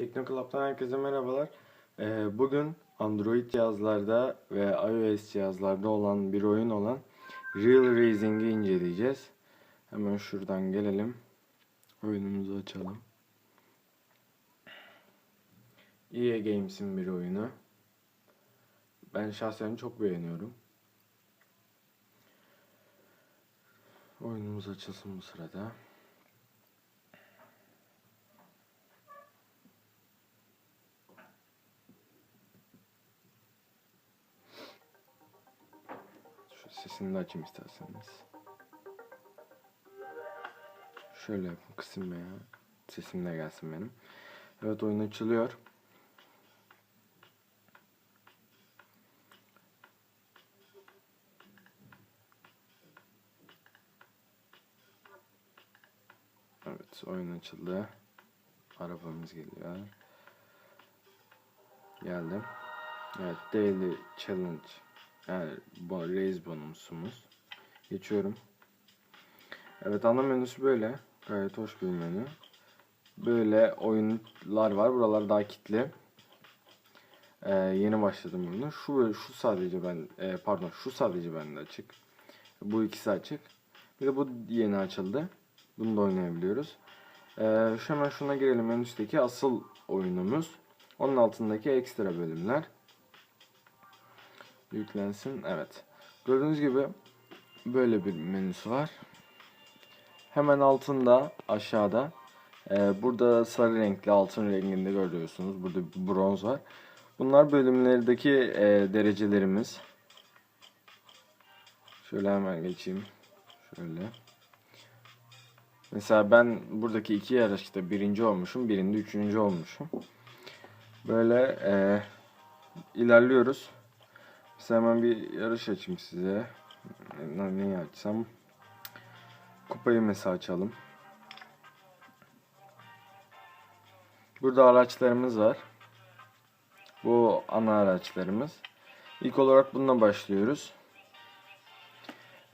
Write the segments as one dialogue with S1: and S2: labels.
S1: Teknoclub'dan herkese merhabalar. Ee, bugün Android cihazlarda ve iOS cihazlarda olan bir oyun olan Real Racing'i inceleyeceğiz. Hemen şuradan gelelim. Oyunumuzu açalım. EA Games'in bir oyunu. Ben şahsen çok beğeniyorum. Oyunumuz açılsın bu sırada. Şu sesini de açayım isterseniz. Şöyle yapın kısım ya. Sesim de gelsin benim. Evet oyun açılıyor. Evet oyun açıldı. Arabamız geliyor. Geldim. Evet Daily Challenge. Yani Raise bonusumuz. Geçiyorum. Evet ana menüsü böyle. Gayet hoş bir menü. Böyle oyunlar var. Buralar daha kilitli. Ee, yeni başladım bunu. Şu şu sadece ben e, pardon şu sadece bende açık. Bu ikisi açık. Bir de bu yeni açıldı. Bunu da oynayabiliyoruz. Ee, şu hemen şuna girelim. En üstteki asıl oyunumuz. Onun altındaki ekstra bölümler. Yüklensin. Evet. Gördüğünüz gibi böyle bir menüsü var. Hemen altında aşağıda e, burada sarı renkli altın renginde görüyorsunuz. Burada bir bronz var. Bunlar bölümlerdeki e, derecelerimiz. Şöyle hemen geçeyim. Şöyle. Mesela ben buradaki iki yarışta birinci olmuşum. Birinde üçüncü olmuşum. Böyle e, ilerliyoruz. Mesela hemen bir yarış açayım size. Ne, neyi açsam? Kupayı mesela açalım. Burada araçlarımız var. Bu ana araçlarımız. İlk olarak bununla başlıyoruz.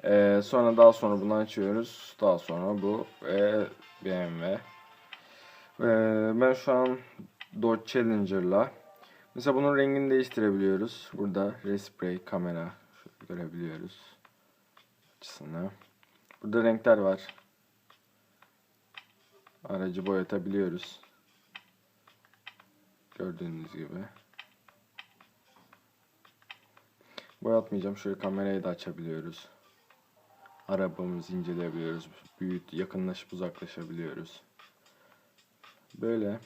S1: Ee, sonra daha sonra bunu açıyoruz. Daha sonra bu e, BMW. Ee, ben şu an Dodge Challenger'la Mesela bunun rengini değiştirebiliyoruz. Burada respray kamera görebiliyoruz. Açısını. Burada renkler var. Aracı boyatabiliyoruz. Gördüğünüz gibi. Boyatmayacağım. Şöyle kamerayı da açabiliyoruz. Arabamızı inceleyebiliyoruz. Büyüt, yakınlaşıp uzaklaşabiliyoruz. Böyle.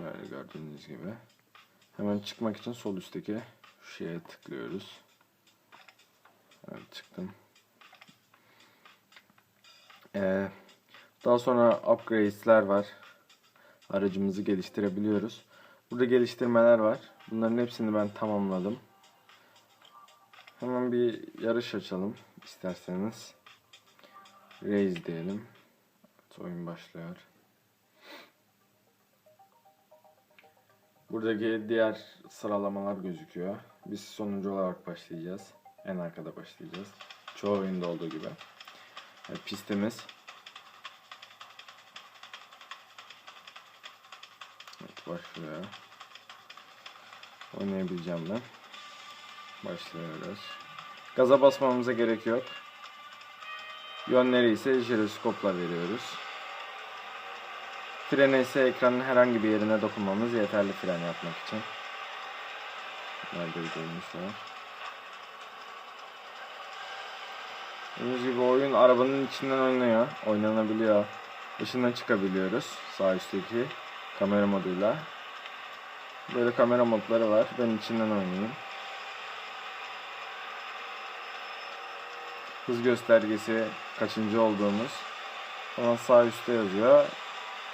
S1: Şöyle gördüğünüz gibi. Hemen çıkmak için sol üstteki şeye tıklıyoruz. Evet çıktım. Ee, daha sonra upgrades'ler var. Aracımızı geliştirebiliyoruz. Burada geliştirmeler var. Bunların hepsini ben tamamladım. Hemen bir yarış açalım isterseniz. Race diyelim. Evet, oyun başlıyor. Buradaki diğer sıralamalar gözüküyor. Biz sonuncu olarak başlayacağız. En arkada başlayacağız. Çoğu oyunda olduğu gibi. Evet, pistimiz. Evet başlıyor. Oynayabileceğim ben. Başlıyoruz. Gaza basmamıza gerek yok. Yönleri ise jiroskopla veriyoruz. Frene ise ekranın herhangi bir yerine dokunmamız yeterli fren yapmak için. Nerede bir görünüş var. Gördüğünüz gibi oyun arabanın içinden oynuyor. Oynanabiliyor. Dışından çıkabiliyoruz. Sağ üstteki kamera moduyla. Böyle kamera modları var. Ben içinden oynayayım. Hız göstergesi kaçıncı olduğumuz. Falan sağ üstte yazıyor.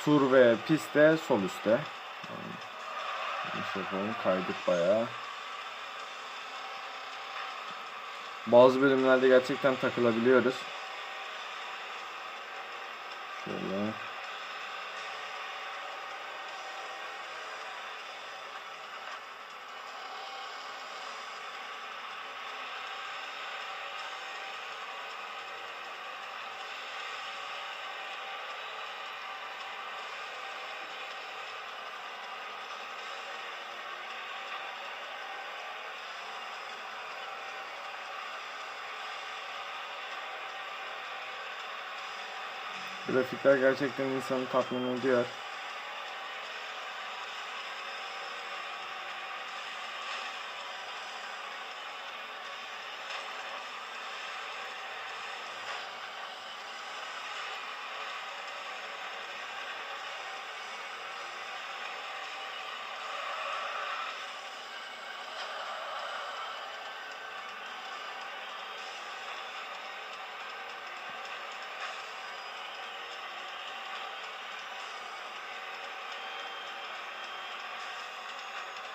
S1: Tur ve pist de sol üstte. Yani, yapalım. Kaydık bayağı. Bazı bölümlerde gerçekten takılabiliyoruz. Şöyle. Grafikler gerçekten insanı tatmin ediyor.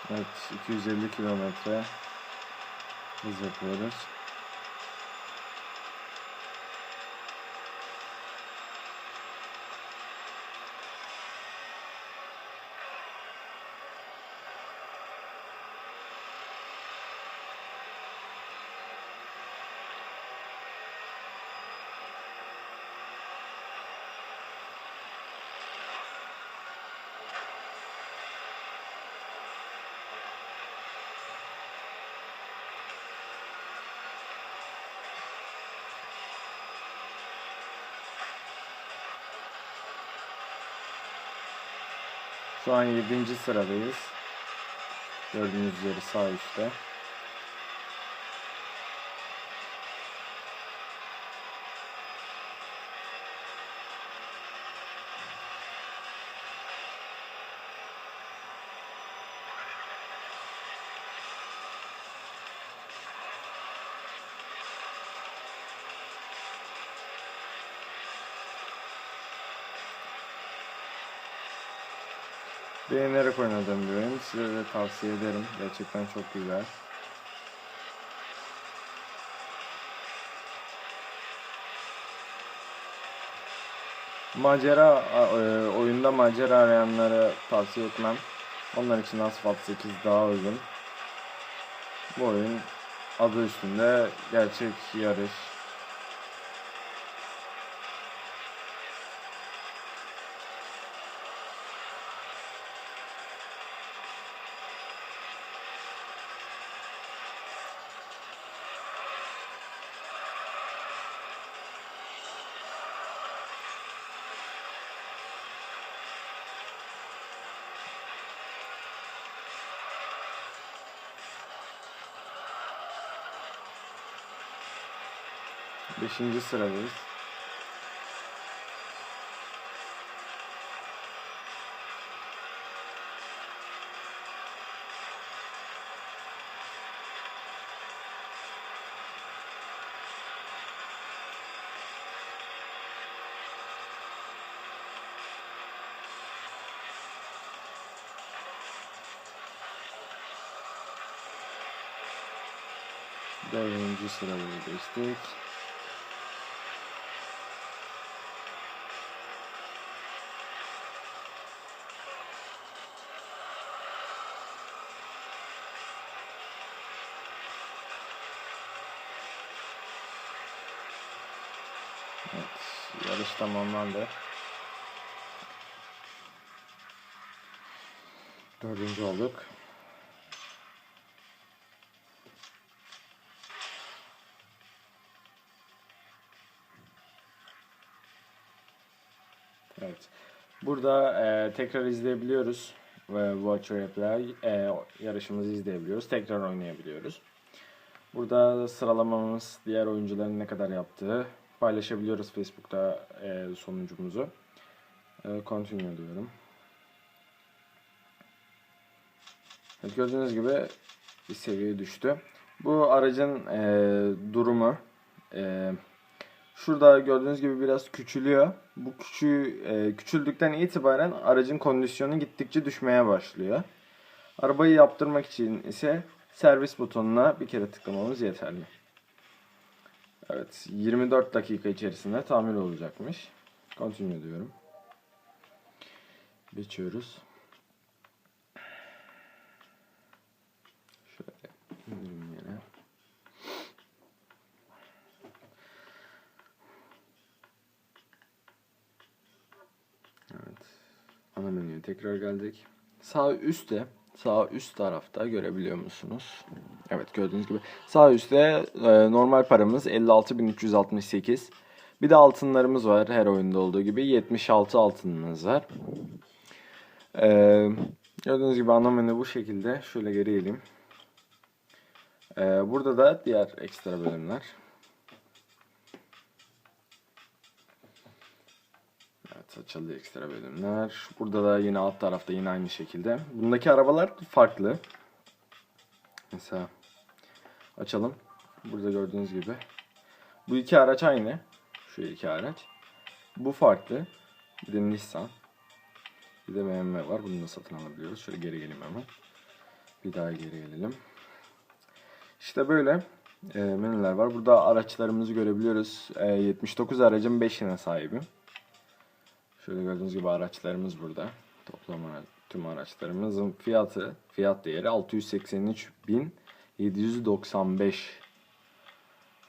S1: Evet 250 kilometre hız yapıyoruz. Şu an 7. sıradayız. Gördüğünüz üzere sağ üstte. Beğenerek oynadığım bir oyun. Size de tavsiye ederim. Gerçekten çok güzel. Macera e, oyunda macera arayanlara tavsiye etmem. Onlar için Asphalt 8 daha uygun. Bu oyun adı üstünde gerçek yarış. Beşinci sıradayız. Dördüncü sıraya geçtik. Tamamlandı. Dördüncü olduk. Evet. Burada e, tekrar izleyebiliyoruz ve Watch Replay e, yarışımızı izleyebiliyoruz. Tekrar oynayabiliyoruz. Burada sıralamamız, diğer oyuncuların ne kadar yaptığı paylaşabiliyoruz Facebook'ta e, sonucumuzu. E, continue diyorum. Evet, gördüğünüz gibi bir seviye düştü. Bu aracın e, durumu e, şurada gördüğünüz gibi biraz küçülüyor. Bu küçü, e, küçüldükten itibaren aracın kondisyonu gittikçe düşmeye başlıyor. Arabayı yaptırmak için ise servis butonuna bir kere tıklamamız yeterli. Evet 24 dakika içerisinde tamir olacakmış. Continue diyorum. Geçiyoruz. Şöyle indireyim yere. Evet. Ana menüye tekrar geldik. Sağ üstte, sağ üst tarafta görebiliyor musunuz? Evet gördüğünüz gibi. Sağ üstte e, normal paramız 56.368. Bir de altınlarımız var her oyunda olduğu gibi. 76 altınımız var. Ee, gördüğünüz gibi ana menü bu şekilde. Şöyle geri geleyim. Ee, burada da diğer ekstra bölümler. Evet açıldı ekstra bölümler. Burada da yine alt tarafta yine aynı şekilde. Bundaki arabalar farklı. Mesela açalım. Burada gördüğünüz gibi. Bu iki araç aynı. Şu iki araç. Bu farklı. Bir de Nissan. Bir de BMW var. Bunu da satın alabiliyoruz. Şöyle geri geleyim hemen. Bir daha geri gelelim. İşte böyle e, menüler var. Burada araçlarımızı görebiliyoruz. E, 79 aracın 5'ine sahibim. Şöyle gördüğünüz gibi araçlarımız burada. Toplam tüm araçlarımızın fiyatı, fiyat değeri 683.795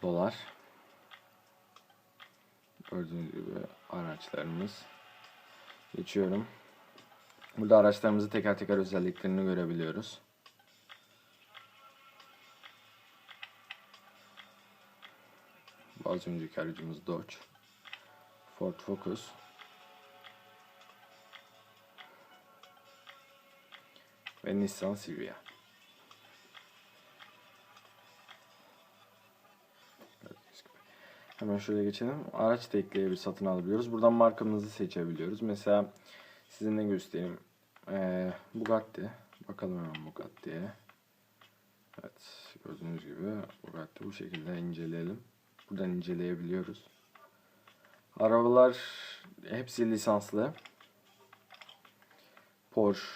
S1: dolar. Gördüğünüz gibi araçlarımız. Geçiyorum. Burada araçlarımızı teker teker özelliklerini görebiliyoruz. Az önceki aracımız Dodge. Ford Focus. Ve Nissan Silvia. Hemen şöyle geçelim. Araç da ekleyebilir, satın alabiliyoruz. Buradan markamızı seçebiliyoruz. Mesela size ne göstereyim? Ee, Bugatti. Bakalım hemen Bugatti'ye. Evet, gördüğünüz gibi Bugatti bu şekilde inceleyelim. Buradan inceleyebiliyoruz. Arabalar hepsi lisanslı. Porsche.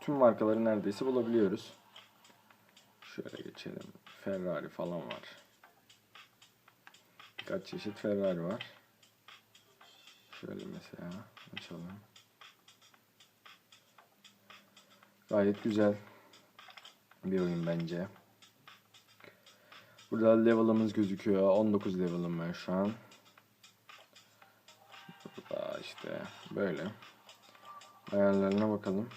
S1: Tüm markaları neredeyse bulabiliyoruz. Şöyle geçelim. Ferrari falan var. Birkaç çeşit Ferrari var. Şöyle mesela açalım. Gayet güzel bir oyun bence. Burada level'ımız gözüküyor. 19 level'ım ben şu an. Burada işte böyle. Ayarlarına bakalım.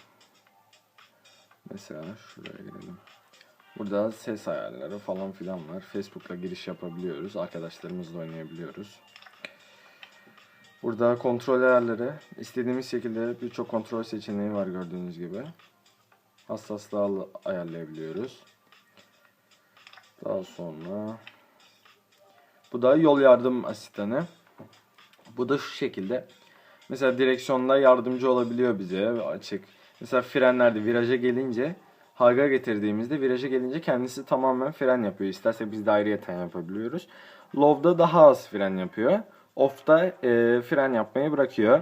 S1: Mesela şuraya girelim. Burada ses ayarları falan filan var. Facebook'la giriş yapabiliyoruz. Arkadaşlarımızla oynayabiliyoruz. Burada kontrol ayarları. istediğimiz şekilde birçok kontrol seçeneği var gördüğünüz gibi. Hassaslığı ayarlayabiliyoruz. Daha sonra bu da yol yardım asistanı. Bu da şu şekilde. Mesela direksiyonda yardımcı olabiliyor bize açık. Mesela frenlerde viraja gelince harga getirdiğimizde viraja gelince kendisi tamamen fren yapıyor. İstersek biz de ayrıyeten yapabiliyoruz. Low'da daha az fren yapıyor. Off'da e, fren yapmayı bırakıyor.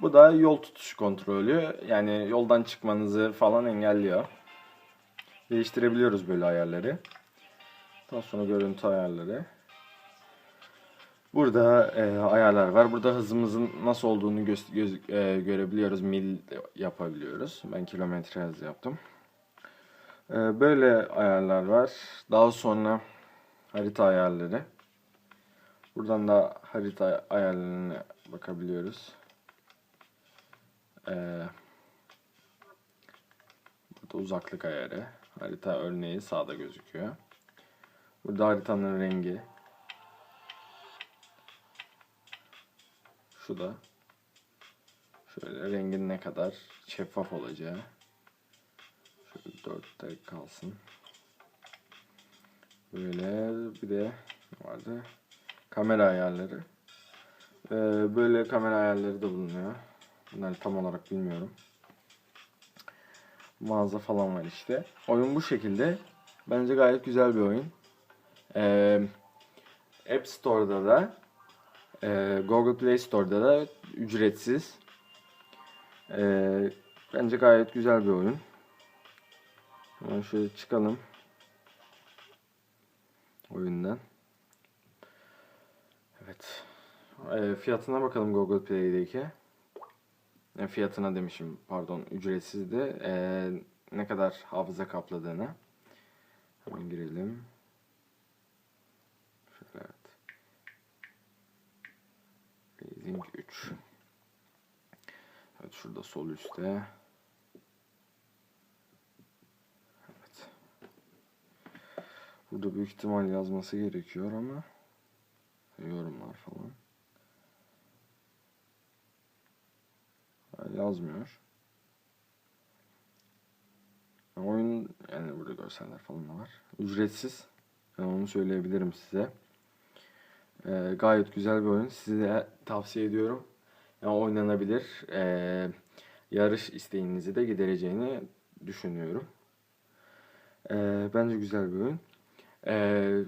S1: Bu da yol tutuşu kontrolü. Yani yoldan çıkmanızı falan engelliyor. Değiştirebiliyoruz böyle ayarları. Daha sonra görüntü ayarları. Burada e, ayarlar var. Burada hızımızın nasıl olduğunu gö- göz- e, görebiliyoruz. Mil yapabiliyoruz. Ben kilometre hız yaptım. E, böyle ayarlar var. Daha sonra harita ayarları. Buradan da harita ayarlarına bakabiliyoruz. E, burada uzaklık ayarı. Harita örneği sağda gözüküyor. Burada haritanın rengi. Şu da. Şöyle rengin ne kadar şeffaf olacağı. Şöyle dörtte kalsın. Böyle bir de vardı? Kamera ayarları. Ee, böyle kamera ayarları da bulunuyor. Bunları tam olarak bilmiyorum. Mağaza falan var işte. Oyun bu şekilde. Bence gayet güzel bir oyun. Ee, App Store'da da e, Google Play Store'da da ücretsiz. Ee, bence gayet güzel bir oyun. Hemen şöyle çıkalım. Oyundan. Evet. Ee, fiyatına bakalım Google Play'deki. E, fiyatına demişim pardon ücretsizdi. Ee, ne kadar hafıza kapladığını. Hemen girelim. Şöyle evet. Raising 3. Evet şurada sol üstte. Evet. Burada büyük ihtimal yazması gerekiyor ama yorumlar falan. Yazmıyor. Oyun yani burada görseller falan da var. Ücretsiz. Yani onu söyleyebilirim size. Ee, gayet güzel bir oyun. Size tavsiye ediyorum. Yani oynanabilir. Ee, yarış isteğinizi de gidereceğini düşünüyorum. Ee, bence güzel bir oyun. Ee,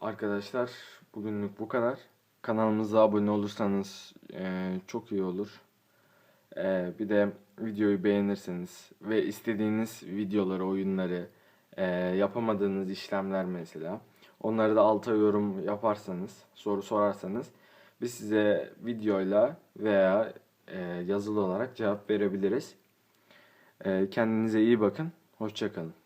S1: arkadaşlar bugünlük bu kadar. Kanalımıza abone olursanız e, çok iyi olur. Ee, bir de videoyu beğenirseniz ve istediğiniz videoları, oyunları, e, yapamadığınız işlemler mesela onları da alta yorum yaparsanız, soru sorarsanız biz size videoyla veya e, yazılı olarak cevap verebiliriz. E, kendinize iyi bakın. Hoşçakalın.